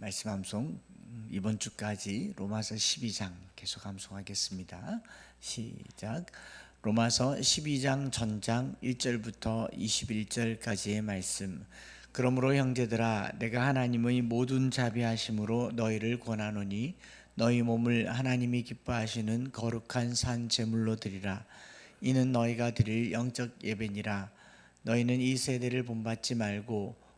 말씀 암송 음, 이번 주까지 로마서 12장 계속 암송하겠습니다. 시작. 로마서 12장 전장 1절부터 21절까지의 말씀. 그러므로 형제들아 내가 하나님의 모든 자비하심으로 너희를 권하노니 너희 몸을 하나님이 기뻐하시는 거룩한 산 제물로 드리라. 이는 너희가 드릴 영적 예배니라. 너희는 이 세대를 본받지 말고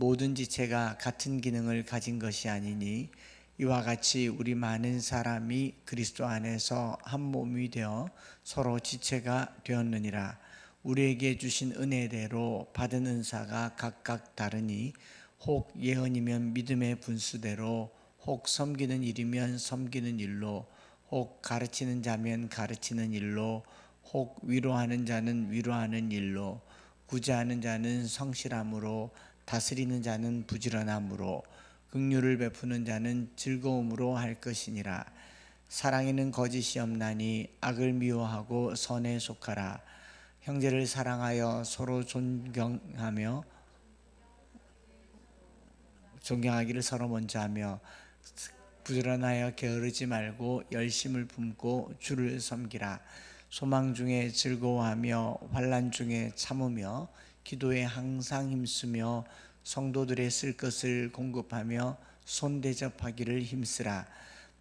모든 지체가 같은 기능을 가진 것이 아니니 이와 같이 우리 많은 사람이 그리스도 안에서 한 몸이 되어 서로 지체가 되었느니라. 우리에게 주신 은혜대로 받은 은사가 각각 다르니 혹 예언이면 믿음의 분수대로 혹 섬기는 일이면 섬기는 일로 혹 가르치는 자면 가르치는 일로 혹 위로하는 자는 위로하는 일로 구제하는 자는 성실함으로 다스리는 자는 부지런함으로 긍휼을 베푸는 자는 즐거움으로 할 것이니라. 사랑에는 거짓이 없나니 악을 미워하고 선에 속하라. 형제를 사랑하여 서로 존경하며 존경하기를 서로 먼저 하며 부지런하여 게으르지 말고 열심을 품고 주를 섬기라. 소망 중에 즐거워하며 환난 중에 참으며 기도에 항상 힘쓰며 성도들의 쓸 것을 공급하며 손 대접하기를 힘쓰라.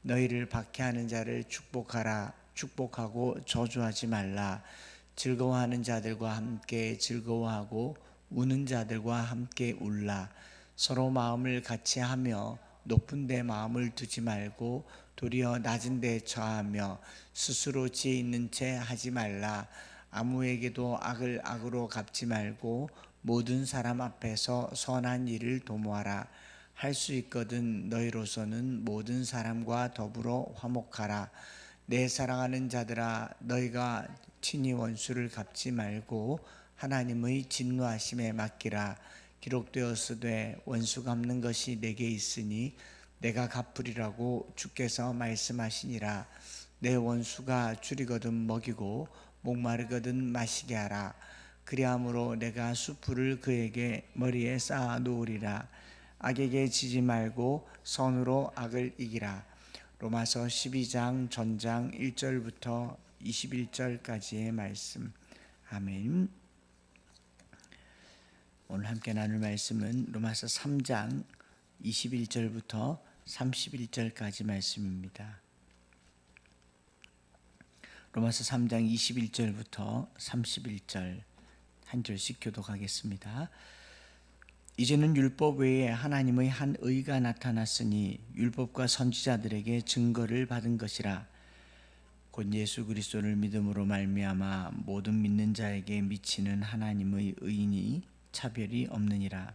너희를 박해하는 자를 축복하라 축복하고 저주하지 말라. 즐거워하는 자들과 함께 즐거워하고 우는 자들과 함께 울라. 서로 마음을 같이 하며 높은 데 마음을 두지 말고 도리어 낮은 데 처하며 스스로 지혜 있는 채 하지 말라 아무에게도 악을 악으로 갚지 말고 모든 사람 앞에서 선한 일을 도모하라. 할 수 있거든 너희로서는 모든 사람과 더불어 화목하라. 내 사랑하는 자들아 너희가 친히 원수를 갚지 말고 하나님의 진노하심에 맡기라. 기록되었으되 원수 갚는 것이 내게 있으니 내가 갚으리라고 주께서 말씀하시니라. 내 원수가 줄이거든 먹이고 목마르거든 마시게 하라. 그리함으로 내가 수풀을 그에게 머리에 쌓아 놓으리라. 악에게 지지 말고 선으로 악을 이기라. 로마서 12장 전장 1절부터 21절까지의 말씀. 아멘. 오늘 함께 나눌 말씀은 로마서 3장 21절부터 31절까지 말씀입니다. 로마서 3장 21절부터 31절 한 절씩 교독하겠습니다. 이제는 율법 외에 하나님의 한 의가 나타났으니 율법과 선지자들에게 증거를 받은 것이라 곧 예수 그리스도를 믿음으로 말미암아 모든 믿는 자에게 미치는 하나님의 의인이 차별이 없느니라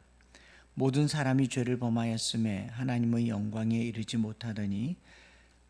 모든 사람이 죄를 범하였음에 하나님의 영광에 이르지 못하더니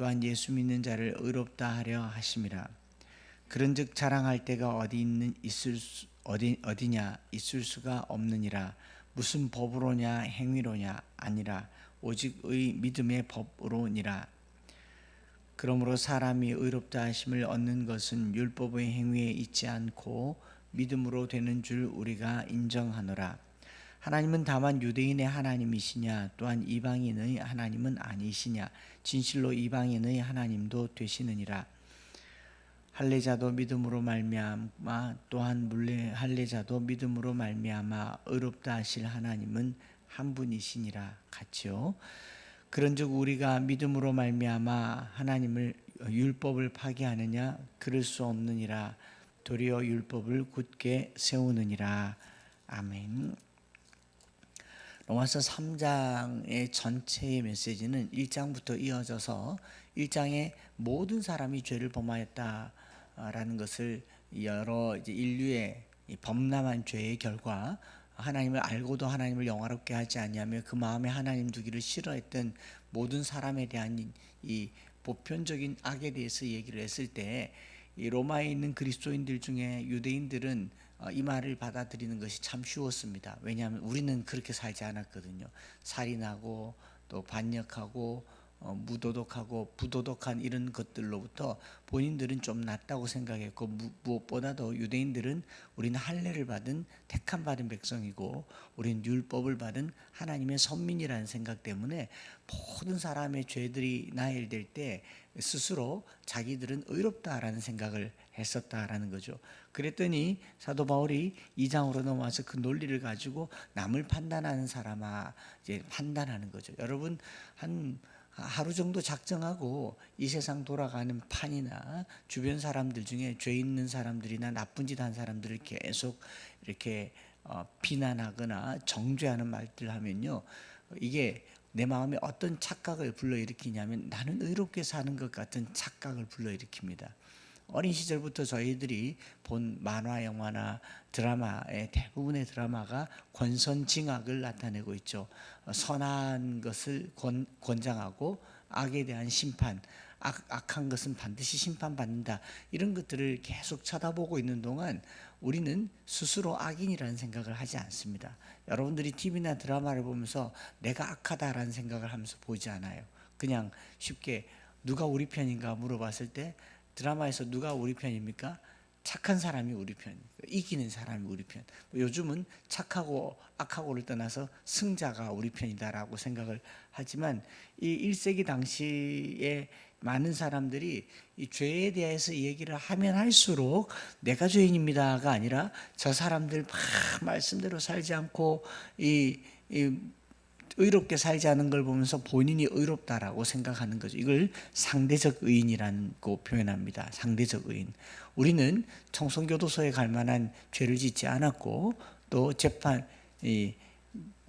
또한 예수 믿는 자를 의롭다 하려 하심이라. 그런즉 자랑할 때가 어디 있는 있을 수, 어디 어디냐? 있을 수가 없느니라. 무슨 법으로냐? 행위로냐? 아니라 오직 의 믿음의 법으로니라. 그러므로 사람이 의롭다 하심을 얻는 것은 율법의 행위에 있지 않고 믿음으로 되는 줄 우리가 인정하노라 하나님은 다만 유대인의 하나님이시냐 또한 이방인의 하나님은 아니시냐 진실로 이방인의 하나님도 되시느니라. 할례자도 믿음으로 말미암아 또한 물레 할례자도 믿음으로 말미암아 의롭다 하실 하나님은 한 분이시니라 같이요. 그런즉 우리가 믿음으로 말미암아 하나님을 율법을 파기하느냐 그럴 수 없느니라. 도리어 율법을 굳게 세우느니라. 아멘. 로마서 3장의 전체의 메시지는 1장부터 이어져서 1장에 모든 사람이 죄를 범하였다라는 것을 여러 인류의 이 범람한 죄의 결과 하나님을 알고도 하나님을 영화롭게 하지 아니하며 그 마음에 하나님 두기를 싫어했던 모든 사람에 대한 이- 이 보편적인 악에 대해서 얘기를 했을 때 이 로마에 있는 그리스도인들 중에 유대인들은 어, 이 말을 받아들이는 것이 참 쉬웠습니다. 왜냐하면 우리는 그렇게 살지 않았거든요. 살인하고 또 반역하고 어, 무도덕하고 부도덕한 이런 것들로부터 본인들은 좀 낫다고 생각했고 무, 무엇보다도 유대인들은 우리는 할례를 받은 택함 받은 백성이고 우리는 율법을 받은 하나님의 선민이라는 생각 때문에 모든 사람의 죄들이 나열될 때 스스로 자기들은 의롭다라는 생각을 했었다라는 거죠. 그랬더니 사도 바울이 2장으로 넘어와서 그 논리를 가지고 남을 판단하는 사람아 이제 판단하는 거죠. 여러분 한 하루 정도 작정하고 이 세상 돌아가는 판이나 주변 사람들 중에 죄 있는 사람들이나 나쁜 짓 한 사람들을 계속 이렇게 어, 비난하거나 정죄하는 말들 하면요 이게 내 마음에 어떤 착각을 불러일으키냐면 나는 의롭게 사는 것 같은 착각을 불러일으킵니다. 어린 시절부터 저희들이 본 만화 영화나 드라마의 대부분의 드라마가 권선징악을 나타내고 있죠. 어, 선한 것을 권, 권장하고 악에 대한 심판, 악, 악한 것은 반드시 심판받는다. 이런 것들을 계속 쳐다보고 있는 동안 우리는 스스로 악인이라는 생각을 하지 않습니다. 여러분들이 TV나 드라마를 보면서 내가 악하다라는 생각을 하면서 보지 않아요. 그냥 쉽게 누가 우리 편인가 물어봤을 때 드라마에서 누가 우리 편입니까? 착한 사람이 우리 편, 이기는 사람이 우리 편. 뭐 요즘은 착하고 악하고를 떠나서 승자가 우리 편이다라고 생각을 하지만 이 1세기 당시에 많은 사람들이 이 죄에 대해서 얘기를 하면 할수록 내가 죄인입니다가 아니라 저 사람들 막 말씀대로 살지 않고 이, 이 의롭게 살지 않은 걸 보면서 본인이 의롭다라고 생각하는 거죠. 이걸 상대적 의인이라고 표현합니다. 상대적 의인. 우리는 청송교도소에 갈 만한 죄를 짓지 않았고 또 재판 이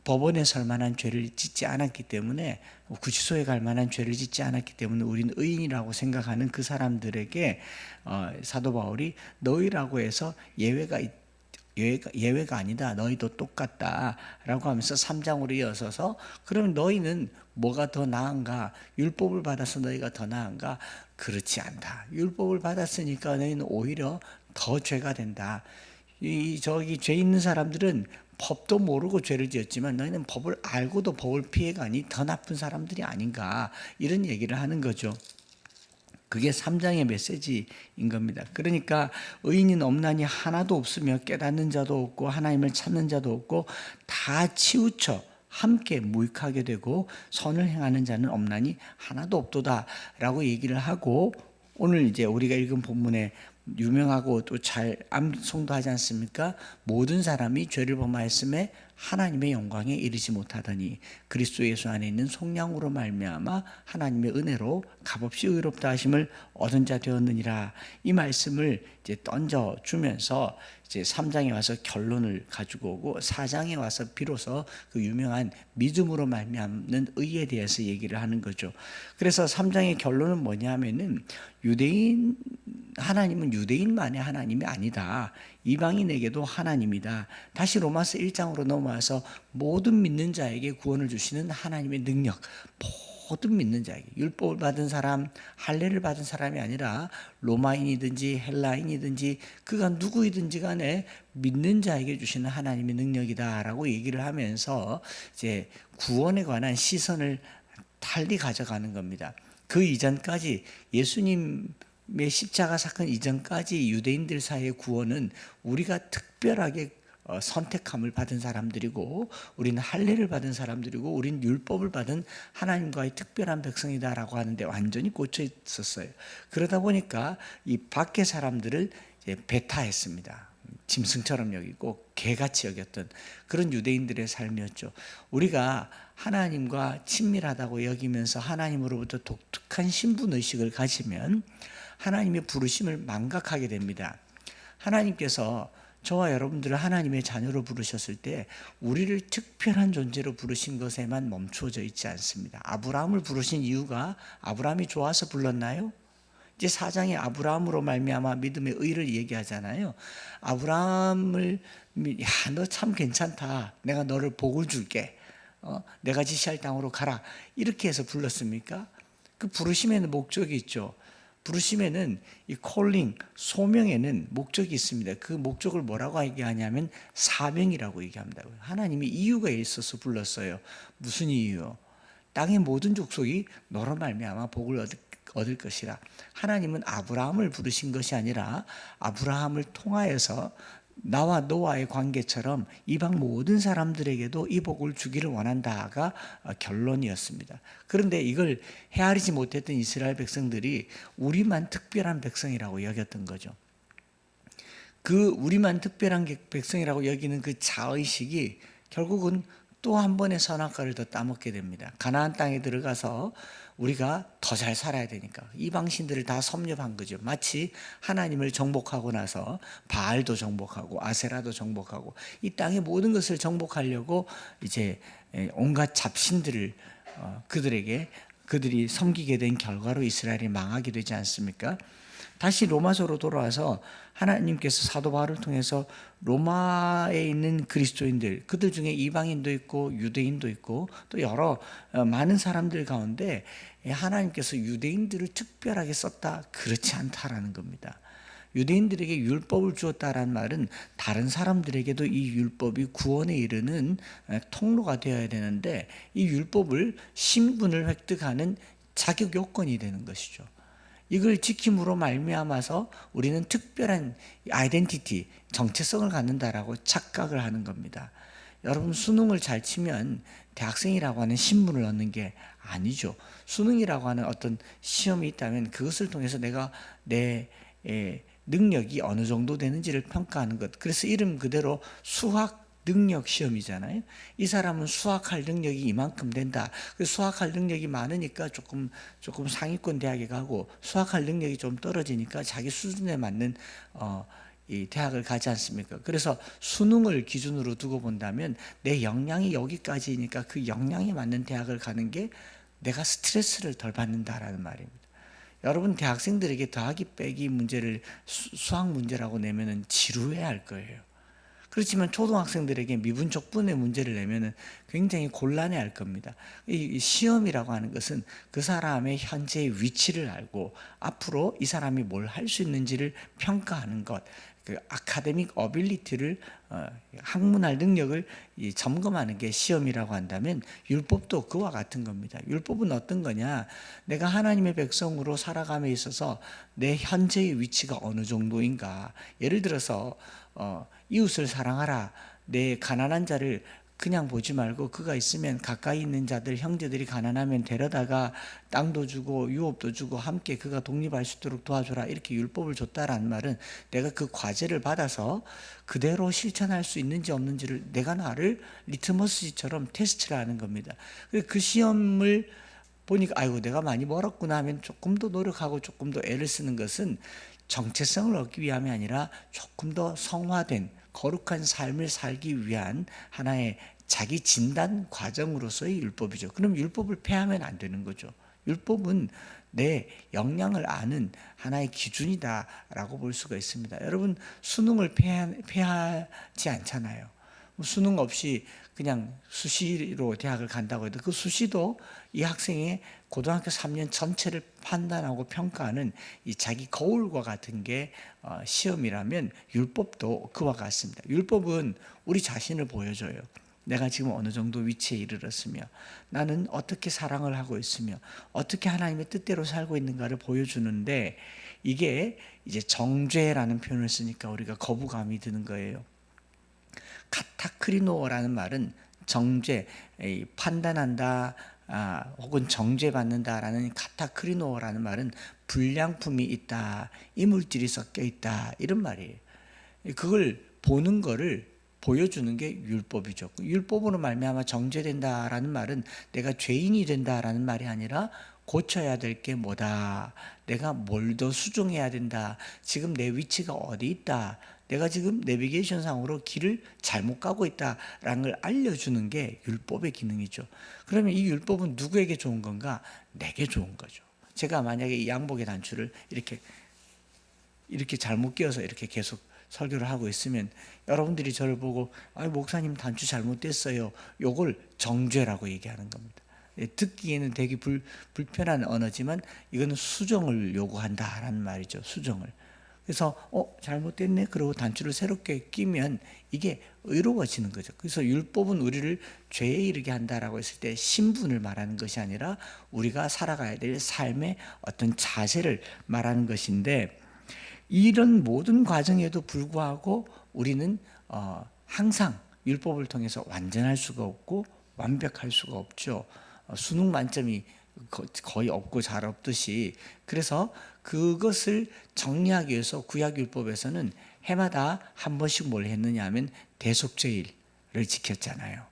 법원에 설 만한 죄를 짓지 않았기 때문에 구치소에 갈 만한 죄를 짓지 않았기 때문에 우리는 의인이라고 생각하는 그 사람들에게 어, 사도 바울이 너희라고 해서 예외가 있, 예외가, 예외가 아니다. 너희도 똑같다 라고 하면서 3장으로 이어서서 그러면 너희는 뭐가 더 나은가? 율법을 받아서 너희가 더 나은가? 그렇지 않다. 율법을 받았으니까 너희는 오히려 더 죄가 된다. 이 저기 죄 있는 사람들은 법도 모르고 죄를 지었지만 너희는 법을 알고도 법을 피해가니 더 나쁜 사람들이 아닌가 이런 얘기를 하는 거죠. 그게 3장의 메시지인 겁니다. 그러니까 의인은 없나니 하나도 없으며 깨닫는 자도 없고 하나님을 찾는 자도 없고 다 치우쳐 함께 무익하게 되고 선을 행하는 자는 없나니 하나도 없도다라고 얘기를 하고 오늘 이제 우리가 읽은 본문에 유명하고 또 잘 암송도 하지 않습니까? 모든 사람이 죄를 범하였음에 하나님의 영광에 이르지 못하더니 그리스도 예수 안에 있는 속량으로 말미암아 하나님의 은혜로 값없이 의롭다 하심을 얻은 자 되었느니라 이 말씀을 이제 던져 주면서 이제 3장에 와서 결론을 가지고 오고 4장에 와서 비로소 그 유명한 믿음으로 말미암는 의에 대해서 얘기를 하는 거죠. 그래서 3장의 결론은 뭐냐면은 유대인 하나님은 유대인만의 하나님이 아니다. 이방인에게도 하나님이다. 다시 로마서 1장으로 넘어와서 모든 믿는 자에게 구원을 주시는 하나님의 능력. 모든 믿는 자에게 율법을 받은 사람, 할례를 받은 사람이 아니라 로마인이든지 헬라인이든지 그가 누구이든지 간에 믿는 자에게 주시는 하나님의 능력이다라고 얘기를 하면서 이제 구원에 관한 시선을 달리 가져가는 겁니다. 그 이전까지 예수님 의 십자가 사건 이전까지 유대인들 사이의 구원은 우리가 특별하게 어, 선택함을 받은 사람들이고 우리는 할례를 받은 사람들이고 우리는 율법을 받은 하나님과의 특별한 백성이다라고 하는데 완전히 꽂혀 있었어요. 그러다 보니까 이 밖의 사람들을 배타했습니다. 짐승처럼 여기고 개같이 여겼던 그런 유대인들의 삶이었죠. 우리가 하나님과 친밀하다고 여기면서 하나님으로부터 독특한 신분 의식을 가지면 하나님의 부르심을 망각하게 됩니다. 하나님께서 저와 여러분들을 하나님의 자녀로 부르셨을 때 우리를 특별한 존재로 부르신 것에만 멈추어져 있지 않습니다. 아브라함을 부르신 이유가 아브라함이 좋아서 불렀나요? 이제 사장이 아브라함으로 말미암아 믿음의 의를 얘기하잖아요. 아브라함을 야 너 참 괜찮다. 내가 너를 복을 줄게. 어, 내가 지시할 땅으로 가라. 이렇게 해서 불렀습니까? 그 부르심에는 목적이 있죠. 부르심에는 이 콜링 소명에는 목적이 있습니다. 그 목적을 뭐라고 얘기하냐면 사명이라고 얘기합니다. 하나님이 이유가 있어서 불렀어요. 무슨 이유요? 땅의 모든 족속이 너로 말미암아 복을 얻을, 것이라. 하나님은 아브라함을 부르신 것이 아니라 아브라함을 통하여서 나와 노아의 관계처럼 이방 모든 사람들에게도 이 복을 주기를 원한다가 결론이었습니다. 그런데 이걸 헤아리지 못했던 이스라엘 백성들이 우리만 특별한 백성이라고 여겼던 거죠. 그 우리만 특별한 백성이라고 여기는 그 자의식이 결국은 또 한 번의 선악과를 더 따먹게 됩니다. 가나안 땅에 들어가서 우리가 더 잘 살아야 되니까 이방신들을 다 섭렵한 거죠. 마치 하나님을 정복하고 나서 바알도 정복하고 아세라도 정복하고 이 땅의 모든 것을 정복하려고 이제 온갖 잡신들을 어, 그들에게 그들이 섬기게 된 결과로 이스라엘이 망하게 되지 않습니까? 다시 로마서로 돌아와서 하나님께서 사도 바울을 통해서 로마에 있는 그리스도인들 그들 중에 이방인도 있고 유대인도 있고 또 여러 어, 많은 사람들 가운데 하나님께서 유대인들을 특별하게 썼다 그렇지 않다라는 겁니다. 유대인들에게 율법을 주었다라는 말은 다른 사람들에게도 이 율법이 구원에 이르는 어, 통로가 되어야 되는데 이 율법을 신분을 획득하는 자격 요건이 되는 것이죠. 이걸 지킴으로 말미암아서 우리는 특별한 아이덴티티, 정체성을 갖는다라고 착각을 하는 겁니다. 여러분 수능을 잘 치면 대학생이라고 하는 신분을 얻는 게 아니죠. 수능이라고 하는 어떤 시험이 있다면 그것을 통해서 내가 내 능력이 어느 정도 되는지를 평가하는 것. 그래서 이름 그대로 수학 능력 시험이잖아요. 이 사람은 수학할 능력이 이만큼 된다. 그 수학할 능력이 많으니까 조금 조금 상위권 대학에 가고 수학할 능력이 좀 떨어지니까 자기 수준에 맞는 어, 이 대학을 가지 않습니까? 그래서 수능을 기준으로 두고 본다면 내 역량이 여기까지니까 그 역량에 맞는 대학을 가는 게 내가 스트레스를 덜 받는다라는 말입니다. 여러분 대학생들에게 더하기 빼기 문제를 수, 학 문제라고 내면은 지루해 할 거예요. 그렇지만 초등학생들에게 미분적분의 문제를 내면은 굉장히 곤란해 할 겁니다. 이 시험이라고 하는 것은 그 사람의 현재의 위치를 알고 앞으로 이 사람이 뭘 할 수 있는지를 평가하는 것. 그 아카데믹 어빌리티를 어, 학문할 능력을 이, 점검하는 게 시험이라고 한다면 율법도 그와 같은 겁니다. 율법은 어떤 거냐? 내가 하나님의 백성으로 살아감에 있어서 내 현재의 위치가 어느 정도인가? 예를 들어서 어, 이웃을 사랑하라. 내 가난한 자를 그냥 보지 말고 그가 있으면 가까이 있는 자들 형제들이 가난하면 데려다가 땅도 주고 유업도 주고 함께 그가 독립할 수 있도록 도와줘라 이렇게 율법을 줬다라는 말은 내가 그 과제를 받아서 그대로 실천할 수 있는지 없는지를 내가 나를 리트머스처럼 테스트를 하는 겁니다. 그 시험을 보니까 아이고 내가 많이 멀었구나 하면 조금 더 노력하고 조금 더 애를 쓰는 것은 정체성을 얻기 위함이 아니라 조금 더 성화된 거룩한 삶을 살기 위한 하나의 자기 진단 과정으로서의 율법이죠. 그럼 율법을 폐하면 안 되는 거죠. 율법은 내 역량을 아는 하나의 기준이다라고 볼 수가 있습니다. 여러분 수능을 폐하, 지 않잖아요. 뭐 수능 없이 그냥 수시로 대학을 간다고 해도 그 수시도 이 학생의 고등학교 3년 전체를 판단하고 평가하는 이 자기 거울과 같은 게 어, 시험이라면 율법도 그와 같습니다. 율법은 우리 자신을 보여줘요. 내가 지금 어느 정도 위치에 이르렀으며 나는 어떻게 사랑을 하고 있으며 어떻게 하나님의 뜻대로 살고 있는가를 보여주는데 이게 이제 정죄라는 표현을 쓰니까 우리가 거부감이 드는 거예요. 카타크리노라는 말은 정죄, 판단한다, 아, 혹은 정죄받는다라는 카타크리노라는 말은 불량품이 있다, 이물질이 섞여 있다 이런 말이에요. 그걸 보는 거를 보여주는 게 율법이죠. 율법으로 말미암아 정죄된다라는 말은 내가 죄인이 된다라는 말이 아니라 고쳐야 될 게 뭐다. 내가 뭘 더 수정해야 된다. 지금 내 위치가 어디 있다. 내가 지금 내비게이션 상으로 길을 잘못 가고 있다라는 걸 알려주는 게 율법의 기능이죠. 그러면 이 율법은 누구에게 좋은 건가? 내게 좋은 거죠. 제가 만약에 이 양복의 단추를 이렇게 이렇게 잘못 끼워서 이렇게 계속 설교를 하고 있으면 여러분들이 저를 보고 아 목사님 단추 잘못됐어요. 요걸 정죄라고 얘기하는 겁니다. 예, 듣기에는 되게 불, 불편한 언어지만 이거는 수정을 요구한다라는 말이죠. 수정을. 그래서 어 잘못됐네 그러고 단추를 새롭게 끼면 이게 의로워지는 거죠. 그래서 율법은 우리를 죄에 이르게 한다라고 했을 때 신분을 말하는 것이 아니라 우리가 살아가야 될 삶의 어떤 자세를 말하는 것인데 이런 모든 과정에도 불구하고 우리는 어, 항상 율법을 통해서 완전할 수가 없고 완벽할 수가 없죠. 어, 수능 만점이 거- 거의 없고 잘 없듯이 그래서 그것을 정리하기 위해서 구약 율법에서는 해마다 한 번씩 뭘 했느냐 하면 대속죄일을 지켰잖아요.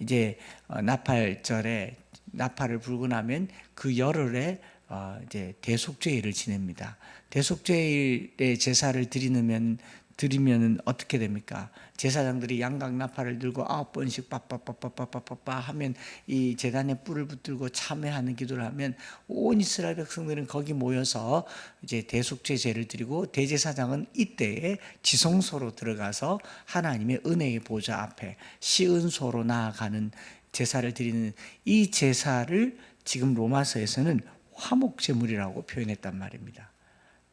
이제 어, 나팔절에 나팔을 불고 나면 그 열흘에 어, 이제 대속죄일을 지냅니다. 대속죄일에 제사를 드리면 드리면은 어떻게 됩니까? 제사장들이 양각 나팔을 들고 아홉 번씩 빠빠빠빠빠빠빠 하면 이 제단에 뿔을 붙들고 참회하는 기도를 하면 온 이스라엘 백성들은 거기 모여서 이제 대속죄 제를 드리고 대제사장은 이때에 지성소로 들어가서 하나님의 은혜의 보좌 앞에 시은소로 나아가는 제사를 드리는 이 제사를 지금 로마서에서는 화목 제물이라고 표현했단 말입니다.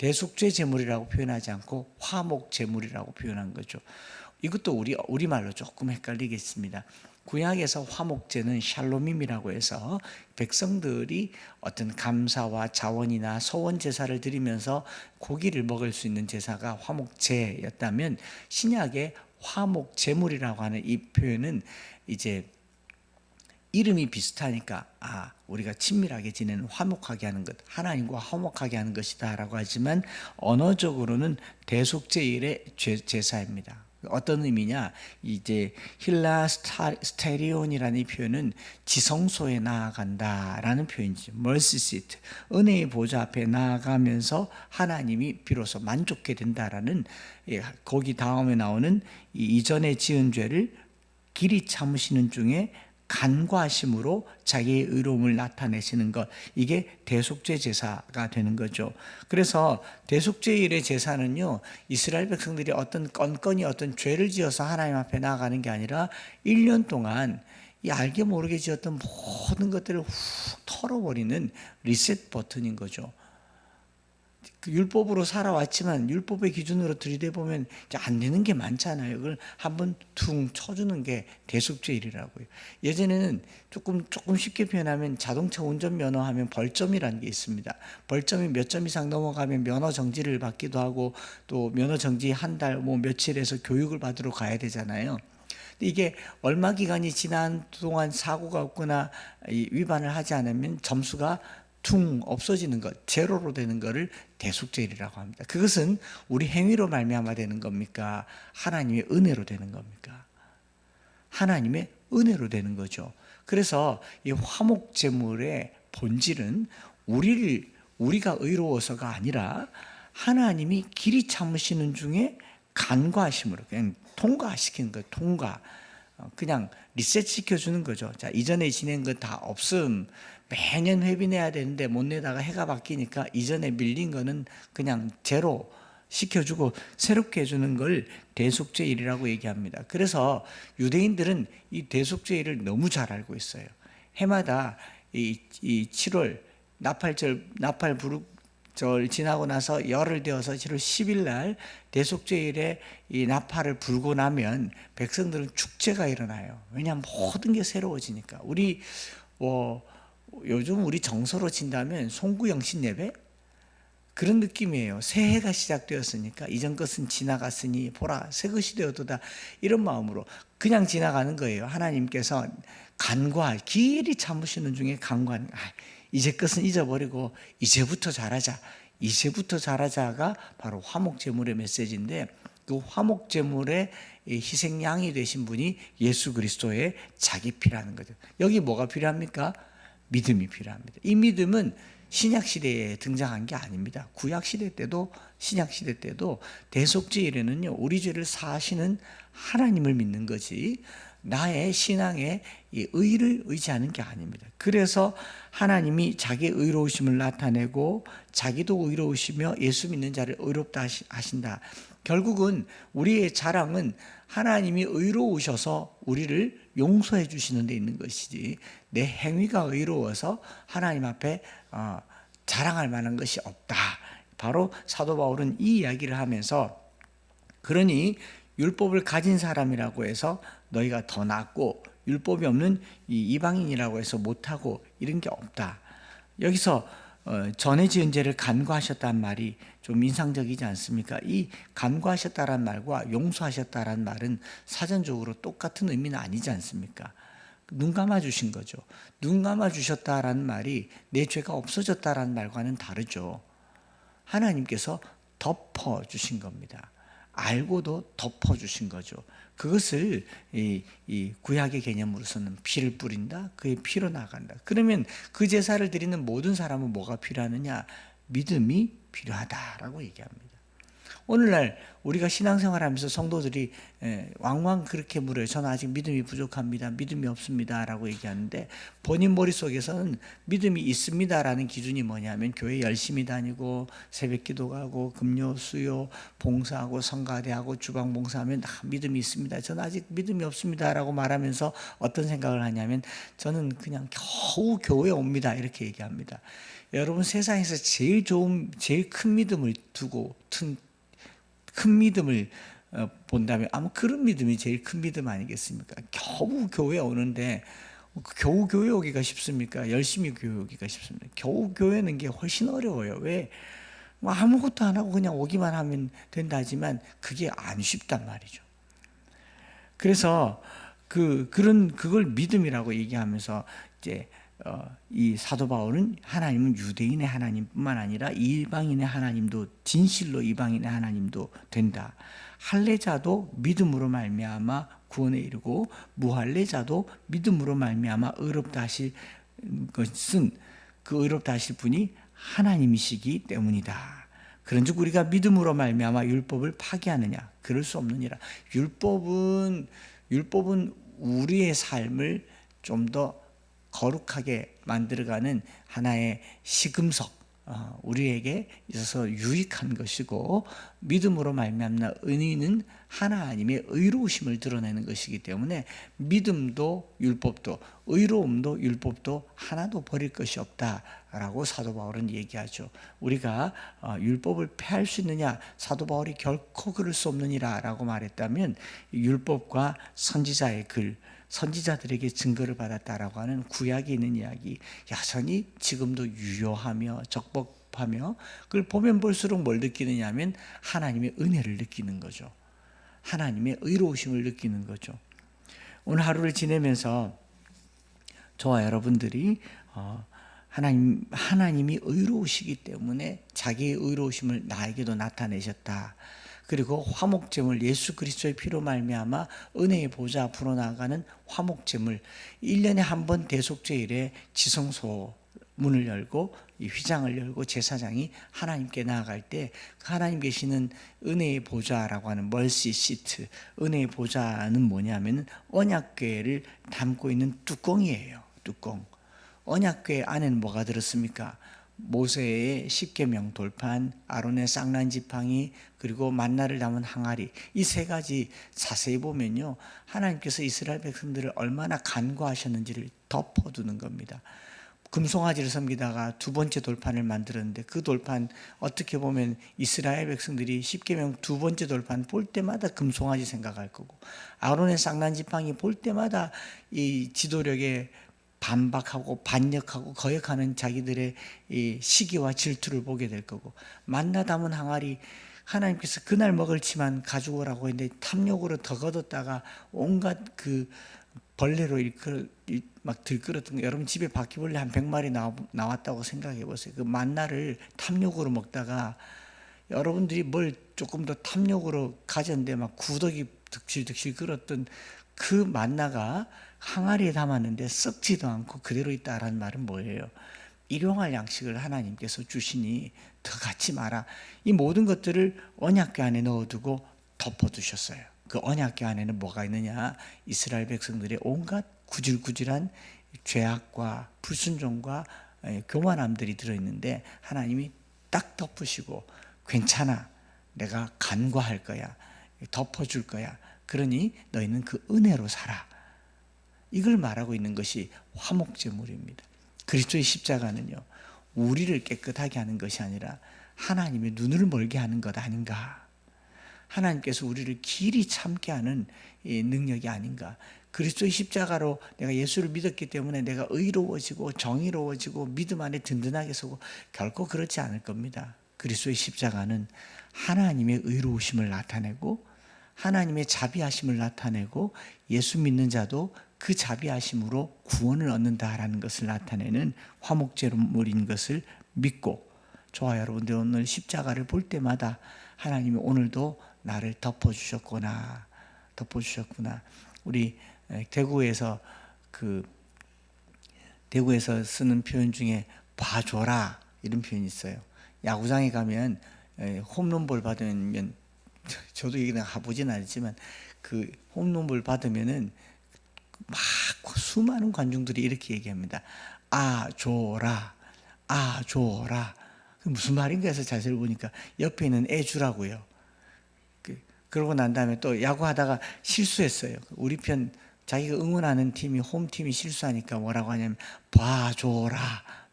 대속죄 제물이라고 표현하지 않고 화목 제물이라고 표현한 거죠. 이것도 우리 우리 말로 조금 헷갈리겠습니다. 구약에서 화목제는 샬롬임이라고 해서 백성들이 어떤 감사와 자원이나 소원 제사를 드리면서 고기를 먹을 수 있는 제사가 화목제였다면 신약의 화목 제물이라고 하는 이 표현은 이제 이름이 비슷하니까 아 우리가 친밀하게 지내는 화목하게 하는 것 하나님과 화목하게 하는 것이다라고 하지만 언어적으로는 대속제일의 제- 제사입니다. 어떤 의미냐? 이제 힐라 스테리온이라는 이 표현은 지성소에 나아간다라는 mercy seat. 은혜의 보좌 앞에 나아가면서 하나님이 비로소 만족게 된다라는 예, 거기 다음에 나오는 이 이전에 지은 죄를 길이 참으시는 중에 간과하심으로 자기의 의로움을 나타내시는 것 이게 대속죄 제사가 되는 거죠. 그래서 대속죄일의 제사는요 이스라엘 백성들이 어떤 건건이 어떤 죄를 지어서 하나님 앞에 나아가는 게 아니라 1년 동안 이 알게 모르게 지었던 모든 것들을 훅 털어버리는 리셋 버튼인 거죠. 그 율법으로 살아왔지만 율법의 기준으로 들이대 보면 이제 안 되는 게 많잖아요. 그걸 한번 퉁 쳐주는 게 대속죄일이라고요. 예전에는 조금 조금 쉽게 표현하면 자동차 운전 면허하면 벌점이라는 게 있습니다. 벌점이 몇 점 이상 넘어가면 면허 정지를 받기도 하고 또 면허 정지 한 달 뭐 며칠에서 교육을 받으러 가야 되잖아요. 이게 얼마 기간이 지난 동안 사고가 없거나 이 위반을 하지 않으면 점수가 퉁 없어지는 것, 제로로 되는 것을 대속죄일이라고 합니다. 그것은 우리 행위로 말미암아 되는 겁니까? 하나님의 은혜로 되는 겁니까? 하나님의 은혜로 되는 거죠. 그래서 이 화목 제물의 본질은 우리를 우리가 의로워서가 아니라 하나님이 길이 참으시는 중에 간과하심으로 그냥 통과시키는 거예요. 통과. 어, 그냥 리셋 시켜주는 거죠. 자, 이전에 지낸 거 다 없음. 매년 회비 내야 되는데 못 내다가 해가 바뀌니까 이전에 밀린 거는 그냥 제로 시켜주고 새롭게 해주는 걸 대속죄일이라고 얘기합니다. 그래서 유대인들은 이 대속죄일을 너무 잘 알고 있어요. 해마다 이, 이 7월 나팔절 나팔 부르절 지나고 나서 열흘 되어서 7월 10일 날 대속죄일에 이 나팔을 불고 나면 백성들은 축제가 일어나요. 왜냐하면 모든 게 새로워지니까. 우리 뭐 요즘 우리 정서로 친다면 송구영신 예배 그런 느낌이에요. 새해가 시작되었으니까 이전 것은 지나갔으니 보라 새 것이 되었도다 이런 마음으로 그냥 지나가는 거예요. 하나님께서 간과 길이 참으시는 중에 간과 아, 이제 것은 잊어버리고 이제부터 잘하자. 이제부터 잘하자가 바로 화목 제물의 메시지인데 그 화목 제물의 이 희생양이 되신 분이 예수 그리스도의 자기 피라는 거죠. 여기 뭐가 필요합니까? 믿음이 필요합니다. 이 믿음은 신약 시대에 등장한 게 아닙니다. 구약 시대 때도 신약 시대 때도 대속죄일에는요 우리 죄를 사하시는 하나님을 믿는 거지 나의 신앙의 이 의를 의지하는 게 아닙니다. 그래서 하나님이 자기의 의로우심을 나타내고 자기도 의로우시며 예수 믿는 자를 의롭다 하신다. 결국은 우리의 자랑은 하나님이 의로우셔서 우리를 용서해 주시는 데 있는 것이지 내 행위가 의로워서 하나님 앞에 어, 자랑할 만한 것이 없다. 바로 사도 바울은 이 이야기를 하면서 그러니 율법을 가진 사람이라고 해서 너희가 더 낫고 율법이 없는 이 이방인이라고 해서 못하고 이런 게 없다. 여기서 어, 전에 지은 죄를 간과하셨다는 말이 좀 인상적이지 않습니까? 이 간과하셨다란 말과 용서하셨다란 말은 사전적으로 똑같은 의미는 아니지 않습니까? 눈 감아 주신 거죠. 눈 감아 주셨다라는 말이 내 죄가 없어졌다라는 말과는 다르죠. 하나님께서 덮어 주신 겁니다. 알고도 덮어 주신 거죠. 그것을 이, 이 구약의 개념으로서는 피를 뿌린다. 그의 피로 나간다. 그러면 그 제사를 드리는 모든 사람은 뭐가 필요하느냐? 믿음이 필요하다라고 얘기합니다. 오늘날 우리가 신앙생활하면서 성도들이 에, 왕왕 그렇게 물어요. 저는 아직 믿음이 부족합니다. 믿음이 없습니다라고 얘기하는데 본인 머릿속에서는 믿음이 있습니다라는 기준이 뭐냐면 교회 열심히 다니고 새벽기도 가고 금요 수요 봉사하고 성가대하고 주방 봉사하면 아, 믿음이 있습니다. 저는 아직 믿음이 없습니다라고 말하면서 어떤 생각을 하냐면 저는 그냥 겨우 교회에 옵니다. 이렇게 얘기합니다. 여러분 세상에서 제일 좋은 제일 큰 믿음을 두고 튼 큰 믿음을 어, 본다면 아마 그런 믿음이 제일 큰 믿음 아니겠습니까? 겨우 교회 오는데 겨우 교회 오기가 쉽습니까? 열심히 교회 오기가 쉽습니까? 겨우 교회는 게 훨씬 어려워요. 왜? 뭐 아무것도 안 하고 그냥 오기만 하면 된다지만 그게 안 쉽단 말이죠. 그래서 그 그런 그걸 믿음이라고 얘기하면서 이제 어, 이 사도 바울은 하나님은 유대인의 하나님뿐만 아니라 이방인의 하나님도 진실로 이방인의 하나님도 된다. 할례자도 믿음으로 말미암아 구원에 이르고 무할례자도 믿음으로 말미암아 의롭다 하실 것은 그 의롭다 하실 분이 하나님이시기 때문이다. 그런즉 우리가 믿음으로 말미암아 율법을 파기하느냐? 그럴 수 없느니라. 율법은 율법은 우리의 삶을 좀더 거룩하게 만들어가는 하나의 시금석, 어, 우리에게 있어서 유익한 것이고 믿음으로 말미암나 은혜는 하나님의 의로우심을 드러내는 것이기 때문에 믿음도 율법도 의로움도 율법도 하나도 버릴 것이 없다라고 사도 바울은 얘기하죠. 우리가 어, 율법을 폐할 수 있느냐? 사도 바울이 결코 그럴 수 없느니라라고 말했다면 율법과 선지자의 글 선지자들에게 증거를 받았다라고 하는 구약에 있는 이야기 여전히 지금도 유효하며 적법하며 그걸 보면 볼수록 뭘 느끼느냐면 하나님의 은혜를 느끼는 거죠. 하나님의 의로우심을 느끼는 거죠. 오늘 하루를 지내면서 저와 여러분들이 어, 하나님 하나님이 의로우시기 때문에 자기의 의로우심을 나에게도 나타내셨다. 그리고 화목제물 예수 그리스도의 피로 말미암아 은혜의 보좌 앞으로 나아가는 화목제물. 1년에 한 번 대속제일에 지성소 문을 열고 이 휘장을 열고 제사장이 하나님께 나아갈 때 하나님 계시는 은혜의 보좌라고 하는 멀시 시트 은혜의 보좌는 뭐냐면 언약궤를 담고 있는 뚜껑이에요. 뚜껑. 언약궤 안에는 뭐가 들었습니까? 모세의 십계명 돌판, 아론의 쌍난 지팡이, 그리고 만나를 담은 항아리 이 세 가지 자세히 보면요 하나님께서 이스라엘 백성들을 얼마나 간과하셨는지를 덮어두는 겁니다. 금송아지를 섬기다가 두 번째 돌판을 만들었는데 그 돌판 어떻게 보면 이스라엘 백성들이 십계명 두 번째 돌판 볼 때마다 금송아지 생각할 거고 아론의 쌍난 지팡이 볼 때마다 이 지도력에 반박하고 반역하고 거역하는 자기들의 이 시기와 질투를 보게 될 거고 만나 담은 항아리 하나님께서 그날 먹을 치만 가지고 오라고 했는데 탐욕으로 더 걷었다가 온갖 그 벌레로 일끌, 일- 막 들끓었던 거 여러분 집에 바퀴벌레 한 100마리 나왔다고 생각해 보세요. 그 만나를 탐욕으로 먹다가 여러분들이 뭘 조금 더 탐욕으로 가졌는데 막 구더기 득실득실 끓었던 그 만나가 항아리에 담았는데 썩지도 않고 그대로 있다라는 말은 뭐예요? 일용할 양식을 하나님께서 주시니 더 갖지 마라. 이 모든 것들을 언약궤 안에 넣어두고 덮어두셨어요. 그 언약궤 안에는 뭐가 있느냐? 이스라엘 백성들의 온갖 구질구질한 죄악과 불순종과 예, 교만함들이 들어있는데 하나님이 딱 덮으시고 괜찮아. 내가 간과할 거야. 덮어줄 거야. 그러니 너희는 그 은혜로 살아. 이걸 말하고 있는 것이 화목제물입니다. 그리스도의 십자가는요. 우리를 깨끗하게 하는 것이 아니라 하나님의 눈을 멀게 하는 것 아닌가. 하나님께서 우리를 길이 참게 하는 이 능력이 아닌가. 그리스도의 십자가로 내가 예수를 믿었기 때문에 내가 의로워지고 정의로워지고 믿음 안에 든든하게 서고 결코 그렇지 않을 겁니다. 그리스도의 십자가는 하나님의 의로우심을 나타내고 하나님의 자비하심을 나타내고 예수 믿는 자도 그 자비하심으로 구원을 얻는다라는 것을 나타내는 화목제물인 것을 믿고 좋아요 여러분들 오늘 십자가를 볼 때마다 하나님이 오늘도 나를 덮어주셨구나 덮어주셨구나. 우리 대구에서 그 대구에서 쓰는 표현 중에 봐줘라 이런 표현이 있어요. 야구장에 가면 에, 홈런볼 받으면 저도 이게 가보진 않았지만 그 홈런볼 받으면은 막 수많은 관중들이 이렇게 얘기합니다. 아 줘라, 아 줘라. 그 무슨 말인가 해서 자세히 보니까 옆에 있는 애 주라고요. 그, 그러고 난 다음에 또 야구하다가 실수했어요. 우리 편 자기가 응원하는 팀이 홈팀이 실수하니까 뭐라고 하냐면 봐줘라,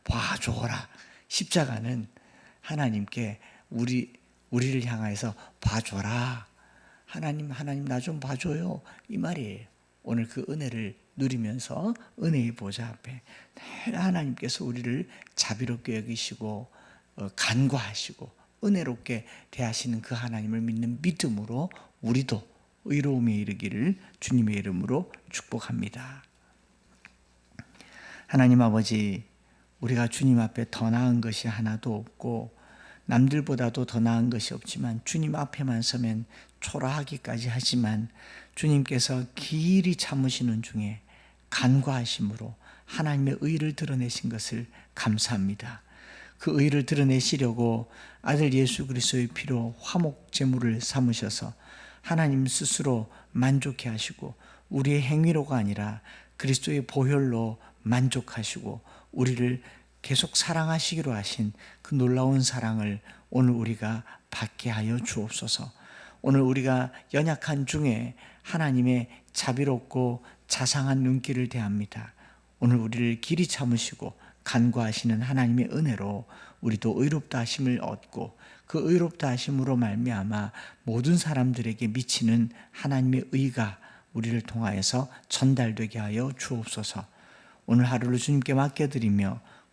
봐줘라. 십자가는 하나님께 우리 우리를 향하여서 봐줘라. 하나님, 하나님 나 좀 봐줘요. 이 말이에요. 오늘 그 은혜를 누리면서 은혜의 보좌 앞에 늘 하나님께서 우리를 자비롭게 여기시고 어, 간과하시고 은혜롭게 대하시는 그 하나님을 믿는 믿음으로 우리도 의로움에 이르기를 주님의 이름으로 축복합니다. 하나님 아버지, 우리가 주님 앞에 더 나은 것이 하나도 없고 남들보다도 더 나은 것이 없지만 주님 앞에만 서면 초라하기까지 하지만 주님께서 길이 참으시는 중에 간과하심으로 하나님의 의를 드러내신 것을 감사합니다. 그 의를 드러내시려고 아들 예수 그리스도의 피로 화목 제물을 삼으셔서 하나님 스스로 만족해 하시고 우리의 행위로가 아니라 그리스도의 보혈로 만족하시고 우리를 계속 사랑하시기로 하신 그 놀라운 사랑을 오늘 우리가 받게 하여 주옵소서. 오늘 우리가 연약한 중에 하나님의 자비롭고 자상한 눈길을 대합니다. 오늘 우리를 길이 참으시고 간과하시는 하나님의 은혜로 우리도 의롭다 하심을 얻고 그 의롭다 하심으로 말미암아 모든 사람들에게 미치는 하나님의 의가 우리를 통하여서 전달되게 하여 주옵소서. 오늘 하루를 주님께 맡겨드리며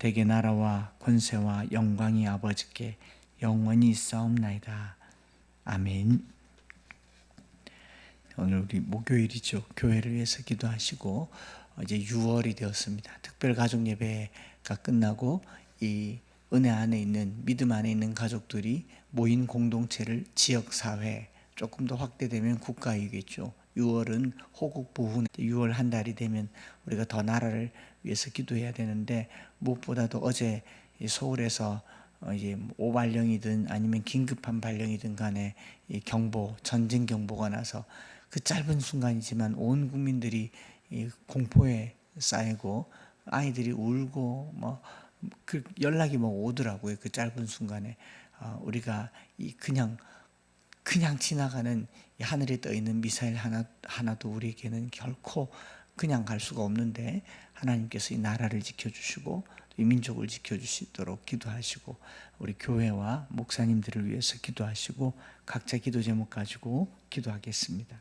대개 나라와 권세와 영광이 아버지께 영원히 있사옵나이다. 아멘. 오늘 우리 목요일이죠. 교회를 위해서 기도하시고 이제 6월이 되었습니다. 특별 가족 예배가 끝나고 이 은혜 안에 있는 믿음 안에 있는 가족들이 모인 공동체를 지역 사회 조금 더 확대되면 국가이겠죠. 6월은 호국 부훈 6월 한 달이 되면 우리가 더 나라를 위해서 기도해야 되는데 무엇보다도 어제 서울에서 어, 오발령이든 아니면 긴급한 발령이든 간에 이 경보 전쟁 경보가 나서 그 짧은 순간이지만 온 국민들이 이 공포에 쌓이고 아이들이 울고 뭐 그 연락이 뭐 오더라고요 그 짧은 순간에. 아, 우리가 이 그냥 그냥 지나가는 이 하늘에 떠 있는 미사일 하나 하나도 우리에게는 결코 그냥 갈 수가 없는데 하나님께서 이 나라를 지켜주시고 이 민족을 지켜주시도록 기도하시고 우리 교회와 목사님들을 위해서 기도하시고 각자 기도 제목 가지고 기도하겠습니다.